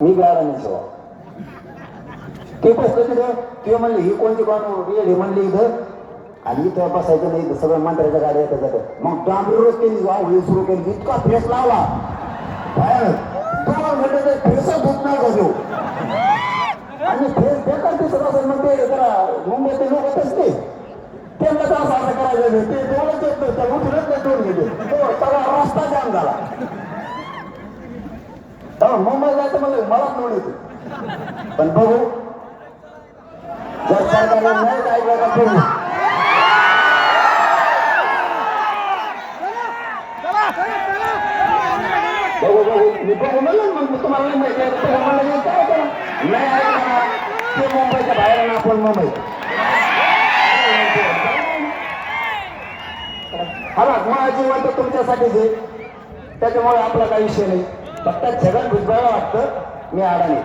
मी गाडा नाही सेवा ते बसलं तिथं. ते म्हणले ही कोणती कोण येडे म्हणले इथं. आणि इथं बसायचं नाही सगळं मंत्र्याच्या गाड्या येतात जातात मग डांबरी रोज केली होळी सुरू केली. इतका फेस लावला. दोन घंटे तर फेसच होत नाही का देऊ? आणि फेस बेकार दिसत असेल मग ते जरा मुंबईचे लोक होतच ते. त्यांना तर असं असं करायचं ते दोनच येत नाही त्या उठूनच नाही दोन गेले तो हो, सगळा रस्ता जाम झाला. मुंबई जायचं म्हणलं मलाच नोंद येते. पण बघू. जर नाही काय बघा बघू बघू बघू. मी बघू म्हणलं मग तुम्हाला नाही माहिती म्हणलं काय करा? नाही ऐकणार. ते मुंबईच्या बाहेर आपण मुंबई हा ना माझा तुमच्यासाठी तुमच्यासाठीच आहे. त्याच्यामुळे आपला काही विषय नाही. फक्त छगन भुजबळ वाटतं मी अडाणी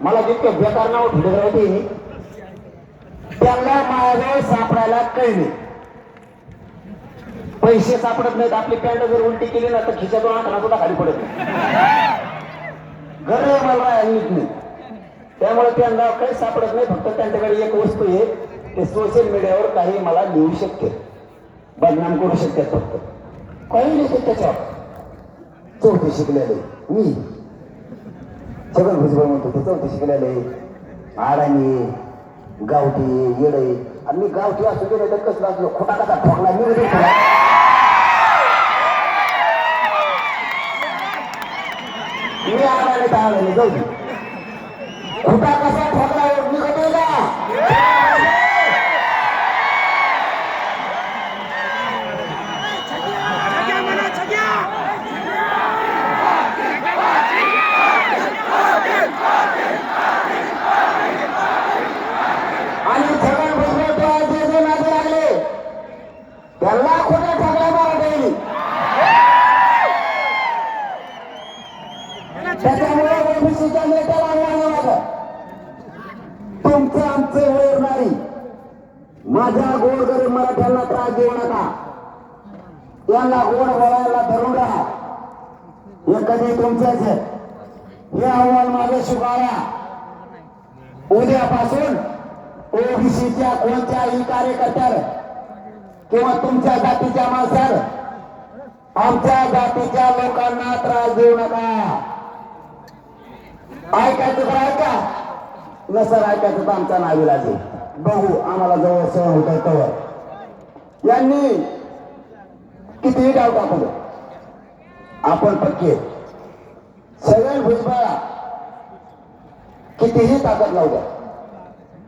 मला जितकं बेकार नाव ठेवलं होते त्यांना माझ्याजवळ सापडायला काही नाही. पैसे सापडत नाहीत आपली पॅन्ट जर उलटी केली ना तर खिशातून आठ सुद्धा खाली पडत गरज मला नीट नाही. त्यामुळे त्यांना काही सापडत नाही फक्त त्यांच्याकडे एक वस्तू आहे ते सोशल मीडियावर काही मला लिहू शकते. बदनाम करू शकतात फक्त. काही नाही त्याच्यावर. चौथी शिकलेले मी सगळं भुजबळ म्हणतो ते चौथी शिकलेले आडाणी गावठी येडे आणि मी गावठी असू गेले तर कसलं असलो खोटा कसा ठोकला मी म्हणजे खरा. मी आडाणे तर आडाणे जाऊ दे खोटा कसा ठोकला मी कधी का छग्या म्हणा छग्या आणि छगन भुजबळ तो आज जे जे नादी लागले त्यांना खोटा ठोकला मराठी त्याच्यामुळे ओबीसीच्या नेत्याला आव्हान माझं तुमचं आमचं वेळ नाही माझ्या गोरगरीब मराठ्यांना त्रास देऊ नका यांना गोड बोलायला धरून राहा हे कधी तुमचंच आहे हे आव्हान माझं स्वीकारा उद्यापासून ओबीसीच्या कोणत्याही कार्यकर्त्याला किंवा तुमच्या जातीच्या माणसाला आमच्या जातीच्या लोकांना त्रास देऊ नका. ऐकायचं तर ऐका. नसर ऐकायचं तर आमचा नावीला जे बघू आम्हाला जवळ सहन होत आहे तवर. यांनी कितीही डाव टाकू आपण पक्के. सगळे भुजबळा कितीही ताकद लावू द्या.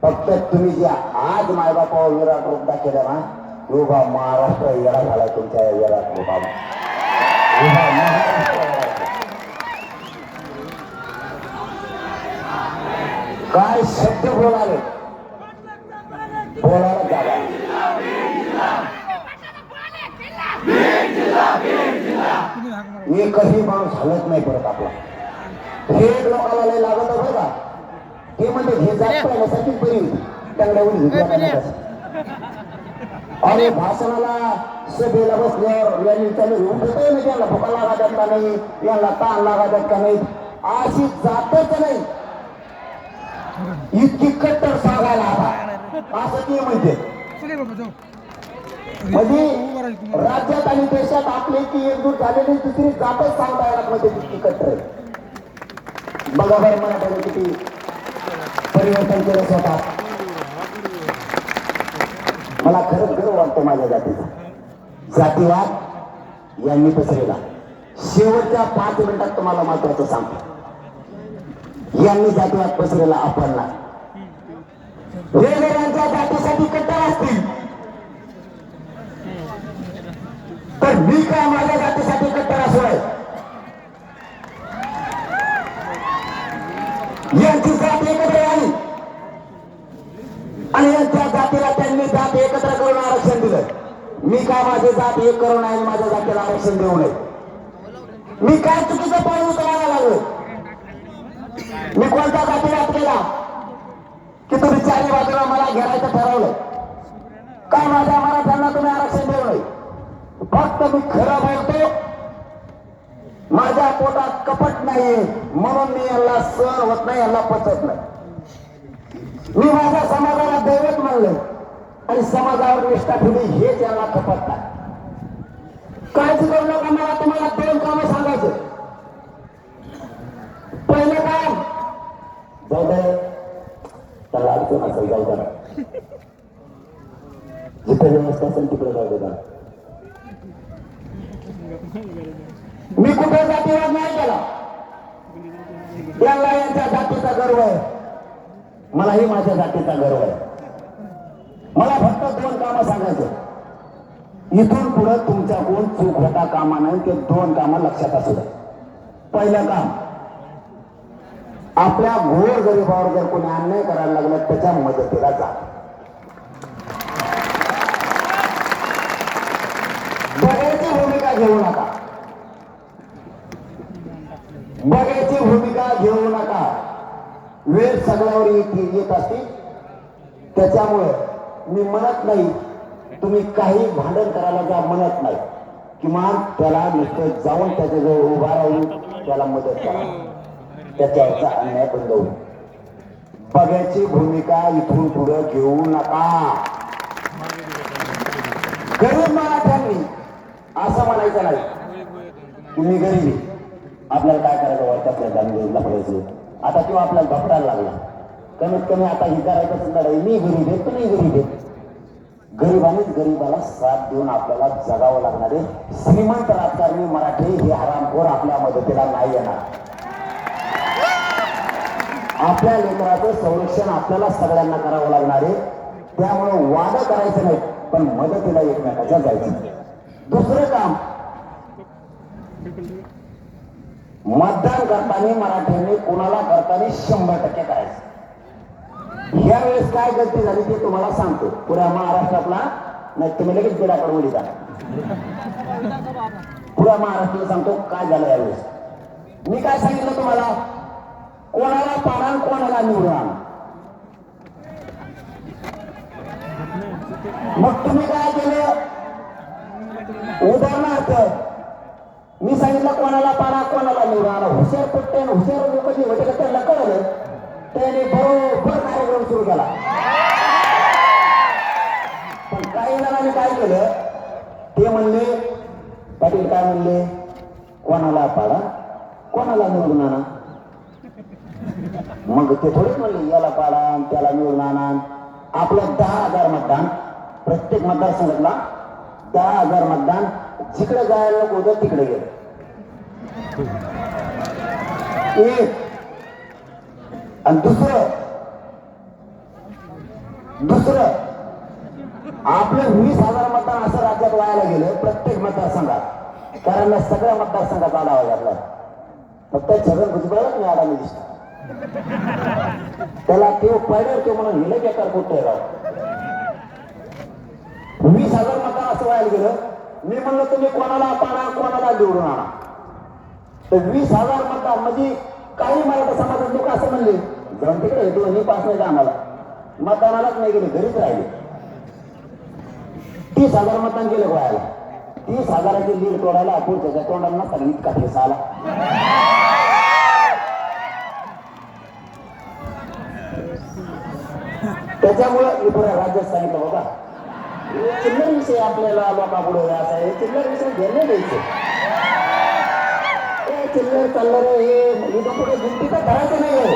फक्त तुम्ही जे आज मायबापावर विराट रूप दाखवलं ना उभा महाराष्ट्र येडा झाला तुमच्या विराट रूपाला. उभा महाराष्ट्र. झाला. काय शब्द बोलावे? बोलायला जागा. कधी एकही माणूस हलत नाही परत आपला. हे लोकांना लय लागत बरं का ते म्हणजे हे जात पाहिल्यासारखीच बरी. होती घेतल्या अरे भाषणाला सभेला बसल्यावर यांनी त्याने उठतही नाही त्यांना? भुका लागा देत का नाही? यांना ताण का नाही? अशी जातच नाही. इतकी कट्टर सांगायला आता. असं ते म्हणते. म्हणजे राज्यात आणि देशात आपली ती एकजूट झालेली दुसरी जातच सांगता येणार म्हणजे तितकी कट्टर. बघा बरं मराठ्याने किती परिवर्तन केलं स्वतः. मला खरंच गर्व वाटतो माझ्या जातीचा. जातीवाद यांनी पसरेला. शेवटच्या पाच मिनिटात तुम्हाला महत्वाचं सांगतो. यांनी जातीवाद पसरेला आपणला वेगवेगळ्यांच्या जातीसाठी कट्टर असतील. तर मी काय माझ्या जातीसाठी कट्टर असोय यांची जात एकत्र मी काय माझी जात एक करून नये माझ्या जातीला आरक्षण देऊ नये? मी काय चुकीचं पाणी उचलायला लागलो? मी कोणत्या जातीवाद केला? की तुम्ही चारी बाजूला मला घेरायचं ठरवलं? काय माझ्या मराठ्यांना तुम्ही आरक्षण देऊ नये? फक्त मी खरं बोलतो माझ्या पोटात कपट नाही म्हणून मी यांना सहन होत नाही यांना पचत नाही. मी माझ्या समाजाला दैवत मानलंय. आणि समाजावर निष्ठा ठेवली हे त्याला कपट नाही काळजी करू नका मला तुम्हाला दोन काम सांगायचं. पहिलं काम जाऊ दे त्याला अडचण असेल जाऊ द्या जिथे व्यवस्था असेल तिकडे जाऊ दे मी कुठे जातीवाद नाही केला याला यांच्या जातीचा गर्व आहे. मलाही माझ्या जातीचा गर्व आहे. मला फक्त दोन कामं सांगायचं. इथून पुढे तुमच्याकडून चूक होता कामा नाही ते दोन कामं लक्षात असू द्या. पहिलं काम आपल्या घोर गरिबावर जर कोणी अन्याय करायला लागलं त्याच्या मदतीला जा. बघायची भूमिका घेऊ नका. बघायची भूमिका घेऊ नका. वेळ सगळ्यावर येत असते. त्याच्यामुळे मी म्हणत नाही. तुम्ही काही भांडण करायला जा म्हणत नाही. किमान त्याला नुसतं जाऊन त्याच्याजवळ उभा राहून त्याला मदत करा. त्याच्यावरचा अन्याय बंद होईल. बघायची भूमिका इथून पुढे घेऊ नका. गरीब मराठ्यांनी असं म्हणायचं नाही. तुम्ही मी गरीब. आपल्याला काय करायचं? वाटतं जाणून पडायचं आता किंवा आपल्याला घपटायला लागला. कमीत कमी आता ही करायचं लढाई मी गरीब आहे तुम्ही गरीब आहे गरिबानेच गरिबाला साथ देऊन आपल्याला जगावं लागणार आहे. श्रीमंत राजकारणी मराठी हे हरामखोर आपल्या मदतीला नाही येणार. आपल्या लेकराचं संरक्षण आपल्याला सगळ्यांना करावं लागणार आहे. त्यामुळे वादा करायचं नाही पण मदतीला एकमेकाच्या जायचं. दुसरं काम मतदान करताना मराठ्यांनी कोणाला करताना शंभर टक्के करायचं. ह्या वेळेस काय गलती झाली ते तुम्हाला सांगतो. पुऱ्या महाराष्ट्रातला नाही तुम्ही लगेच बिडाकडे उडी जा. पुऱ्या महाराष्ट्राला सांगतो काय झालं यावेळेस. मी काय सांगितलं तुम्हाला? कोणाला पाडा कोणाला निवडून मग तुम्ही काय केलं? उदाहरणार्थ मी सांगितलं कोणाला पाडा कोणाला निवडा हुशार पट्टे हुशार लोक जे होते त्यांना कळलं. त्याने बरोबर कार्यक्रम सुरू केला. पण काही जणांनी काय केलं? ते म्हणले पाटील काय म्हणले? कोणाला पाडा कोणाला निवडून आणा? मग ते थोडेच म्हणले याला पाडा त्याला निवडून आणा. आपलं दहा हजार मतदान प्रत्येक मतदारसंघातला दहा हजार मतदान जिकडे जायला नको होतं तिकडे गेलं. एक आणि दुसरं दुसरं आपलं वीस हजार मतदान असं राज्यात व्हायला गेलं प्रत्येक मतदारसंघात. कारण सगळ्या मतदारसंघात आढावा लागला फक्त छगन भुजबळच मी आढावा दिसतो त्याला ते पडर ते म्हणून हिला बेकार कुठे राव वीस हजार मतदान असं व्हायला गेलं. मी म्हणलं तुम्ही कोणाला पाडा कोणाला निवडून आणा? तर वीस हजार मतदान म्हणजे काही मराठा समाजात लोक असं म्हणले जाऊन तिकडे हे दोन्ही पास नाही का आम्हाला? मतदानालाच नाही गेले घरीच राहिले. तीस हजार मतदान केलं व्हायला तीस हजाराची लीड तोडायला आपण त्याच्या तोंडांना सांगित का फेस आला. त्याच्यामुळं मी पुढे राज्यात सांगितलं बाबा चिल्लर विषय आपल्याला लोकांपुढे व्यास आहे. चिल्लर विषय घेणे द्यायचे चिल्लर चाललं रे हे इथं पुढे भिंतीचं करायचं नाही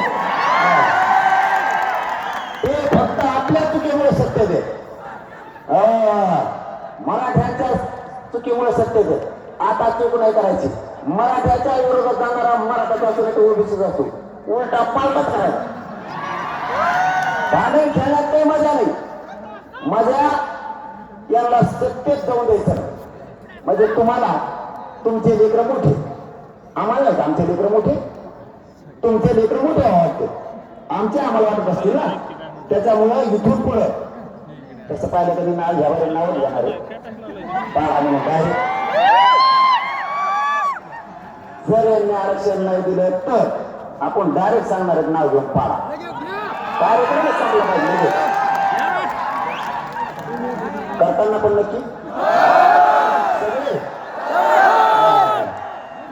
चुकीमुळे सत्य मराठ्यांच्या चुकीमुळे सत्य ते आता चूक नाही करायची. मराठ्याच्या विरोधात जाणारा मराठाचा असो नाही ओबीसीच असो उलटा पालटा करायचा भांडण खेळण्यात काही मजा नाही. मजा याला सत्तेत जाऊन द्यायचं म्हणजे तुम्हाला तुमचे लेकरं मोठे. आम्हाला आमचे लेकर मोठे? तुमचे लेकर मोठे वाटते. आमचे आम्हाला वाटत असतील ना? त्याच्यामुळं इथून पुढं तसं पाहिलं तरी नाव घ्यावर नाव घेणार. पाहा म्हणून जर यांनी आरक्षण नाही दिलं तर आपण डायरेक्ट सांगणार नाव घेऊन पाळा कार्यक्रमच चांगला पाहिजे म्हणजे. करताना पण नक्की?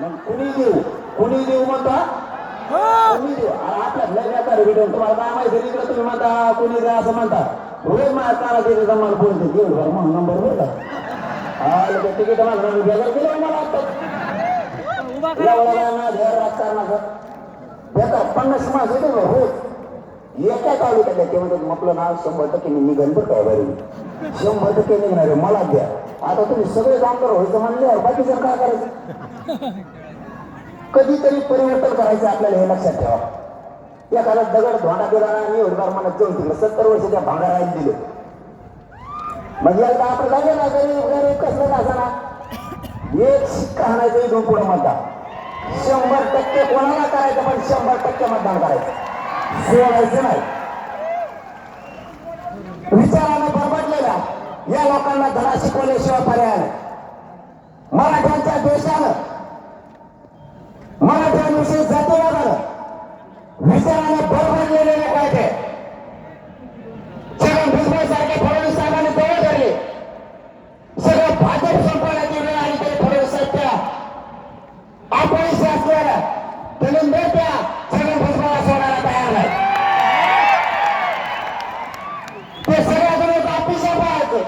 मग कुणी देऊ? कुणी देऊ म्हणता? हो कुणी देऊ? अरे आपल्या लग्नाचा तुम्हाला काय माहिती इकडे तुम्ही म्हणता कुणी द्या असं म्हणता. रोज माझ्या कानात येते जमाल बोलते दिवसभर म्हणून नंबर बरं का? हा तिकीट माझं गेलं गेलं मला आता. करा. घर राजकारणाचं त्याचा पन्नास मास येतो ना रोज एका तालुक्यात ते म्हणतात आपलं नाव शंभर टक्के मी निघन बरं काय बरं शंभर टक्के निघणार मला द्या. आता तुम्ही सगळे आमदार व्हायचं म्हणल्यावर बाकीचं काय करायचं? कधीतरी परिवर्तन करायचं आपल्याला हे लक्षात ठेवा. एखादा दगड धोंडा दिला आणि एवढं मला तिकडे सत्तर वर्ष त्या भांगाराला दिले. म्हणजे आता आपण जागे ना गरीब कसलं असणार एक शिक्का आणायचं इथून पुढे मतदान शंभर टक्के कोणाला करायचं पण शंभर टक्के मतदान करायचं. सोडायचं नाही. विचारानं बरबडलेल्या या लोकांना धडा शिकवल्याशिवाय पर्याय मराठ्यांच्या देशानं मराठ्यांविषयी जातीवादानं विचारानं बरबडलेले लोक आहेत हे. छगन भुजबळ सारखे फडणवीस साहेबांनी जवळ धरले सगळं भाजप संपवण्याची वेळ आली तरी फडणवीस साहेब त्या अपयशी असलेल्या दलिंदर त्या छगन भुजबळाला सोडायला तयार नाही ते सगळ्याजण एक अतिशय पाहायचं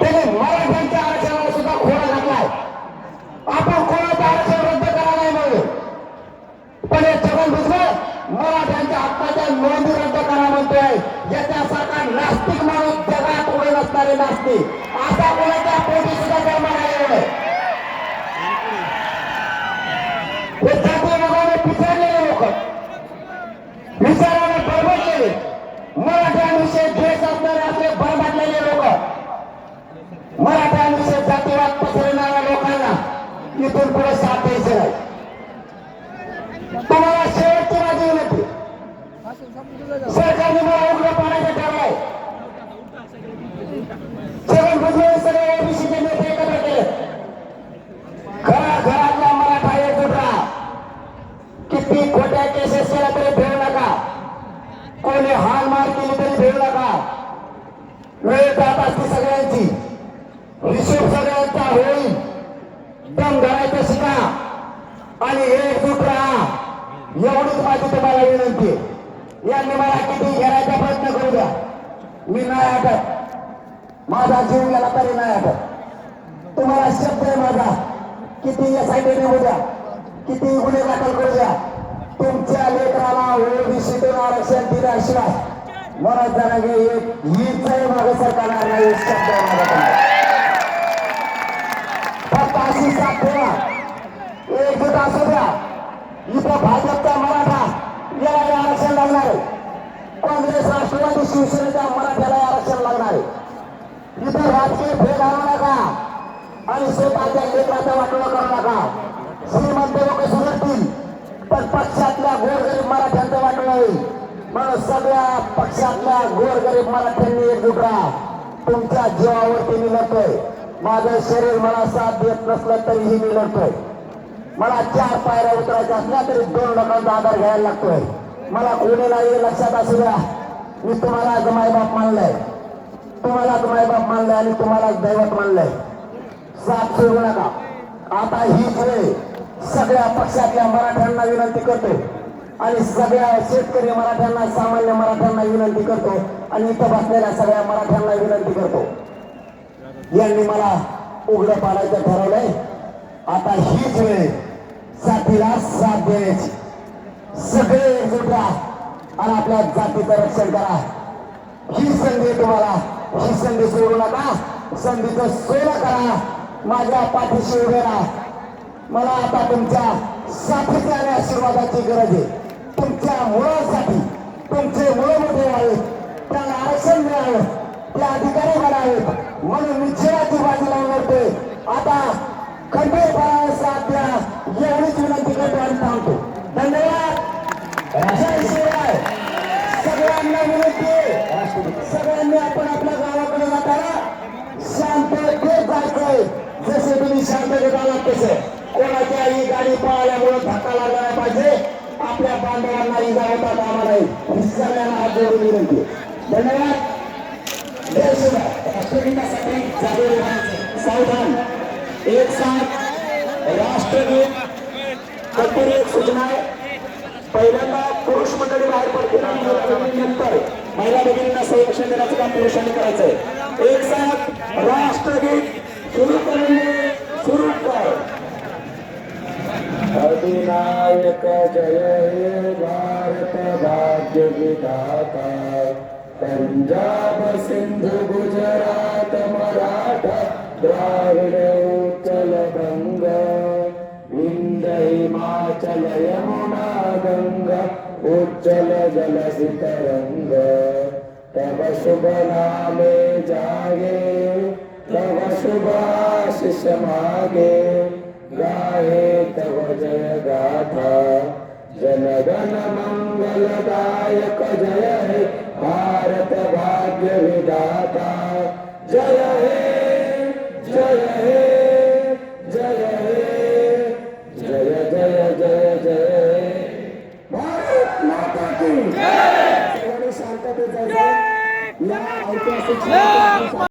त्याने मराठ्यांच्या आरक्षणाला सुद्धा खोडा घातलाय आपण कोणाचं आरक्षण रद्द करा नाही म्हणून पण हे छगन भुजबळ मराठ्यांच्या हक्काच्या नोंदी रद्द करा म्हणतोय याच्यासारखा नास्तिक माणूस जगात उभे नसणारे नास्तिक. असा कोणाच्या पोटी सुद्धा जन्म नाही. हे जातीय मनाने पिछडलेले लोक. विचाराने बरबडलेले मराठ्यांविषयी द्वेष असणारे लोक. मराठ्यांविषयी जातीवाद लोकांना इथून पुढे साथ द्यायचे नाही. तुम्हाला शेवटची माझी विनंती. सरकारने मला उघड पाण्याचं ठरलंय छगन भुजबळ सगळे ओबीसीचे नेते एकत्र केले घरा घरातला मराठा एकजूट राहा किती खोट्या केसेस केल्या तरी भेटू नका कोणी हाल मार केली तरी भेटू नका वेळ जात असते सगळ्यांची हिशोब सगळ्यांचा होईल दम धरायचं शिका आणि एकजूट राहा एवढीच माझी तुम्हाला विनंती आहे यांनी मला किती घेण्याचा प्रयत्न करू द्या मी माझा जीव याला तरी नाही आटत तुम्हाला शब्द आहे माझा. किती एस आय टी निघू द्या किती गुन्हे दाखल करू द्या. तुमच्या लेकराला ओबीसीतून आरक्षण दिल्याशिवाय मला जरा एक हीच मागे सरकारला नाही शब्द आहे माझा तुम्हाला फक्त अशी साथ ठेवा. एकजूट असू द्या. इथं भाजपचा मराठा याला आरक्षण लागणार आहे. काँग्रेस राष्ट्रवादी शिवसेनेच्या मराठ्याला आरक्षण लागणार आहे. इथे राजकीय भेद आणू नका आणि स्वतःच्या लेकराचा वाटोळा करू नका. श्रीमंत लोक सुरतील पण पक्षातल्या गोरगरीब मराठ्यांचं वाटोळं होईल. म्हणून सगळ्या पक्षातल्या गोरगरीब मराठ्यांनी एकजूट राहा. तुमच्या जीवावरती मी लढतोय. माझं शरीर मला साथ देत नसलं तरीही मी लढतोय. मला चार पायऱ्या उतरायच्या असल्या तरी दोन लोकांचा आधार घ्यायला लागतोय. मला कोणी नाही हे लक्षात असू द्या. मी तुम्हाला आज मायबाप मानलंय. आज मायबाप मानलंय आणि तुम्हाला दैवत मानलंय. साथ सोडू नका. आता ही वेळ सगळ्या पक्षातल्या मराठ्यांना विनंती करतो आणि सगळ्या शेतकरी मराठ्यांना सामान्य मराठ्यांना विनंती करतो आणि इथं बसलेल्या सगळ्या मराठ्यांना विनंती करतो. यांनी मला उघडं पाडायचं ठरवलंय. आता हीच वेळ साथीला साथ द्यायची. सगळे एकजूट राहा आणि आपल्या जातीचं रक्षण करा. ही संधी तुम्हाला ही संधी सोडू नका. संधीचं सोनं करा. माझ्या पाठीशी उभे राहा. मला आता तुमच्या साथीच्या आणि आशीर्वादाची गरज आहे. तुमच्या मुलांसाठी तुमचे मुलं मोठे आहेत. त्याला आरक्षण मिळावं. ते अधिकारी बनावेत म्हणून मी छेडाची बाजू लावून आता खंडे साथ द्या. एवढीच विनंती करतो आणि थांबतो. धन्यवाद. जय शिवराय. सगळ्यांना विनंती सगळ्यांनी आपण आपल्या गावाकडे जाताना शांततेत जायचंय. जसे तुम्ही शांततेत आलात तसे. कोणाच्याही गाडी पळाल्यामुळे धक्का लागला पाहिजे. आपल्या बांधवांना इजा होता कामा नाही. ही सगळ्यांना हात जोडून विनंती धन्यवाद. जय शिवराय. राष्ट्रगीतासाठी जागेवर राहायचं. सावधान. एक साथ. राष्ट्रगीत. तत्पूर्वी एक सूचना आहे. पहिल्यांदा पुरुष मंडळी बाहेर पडतील. आणि नंतर महिला भगिनींना संरक्षण देण्याचं काम पुरुषांनी करायचं आहे एक साथ राष्ट्रगीत सुरू करणे सुरू कर. अधिनायक जय हे भारत भाग्य विधाता. पंजाब सिंधु गुजरात मराठा. द्राविड हिमाचल यमुना गंगा उज्जल जल तरंग तब शुभ नामे जागे तब शुभ आशीष मागे गाहे तव जय गाथा जनगण मंगलदायक जय हे भारत भाग्य विदाता जय हे जय हे। की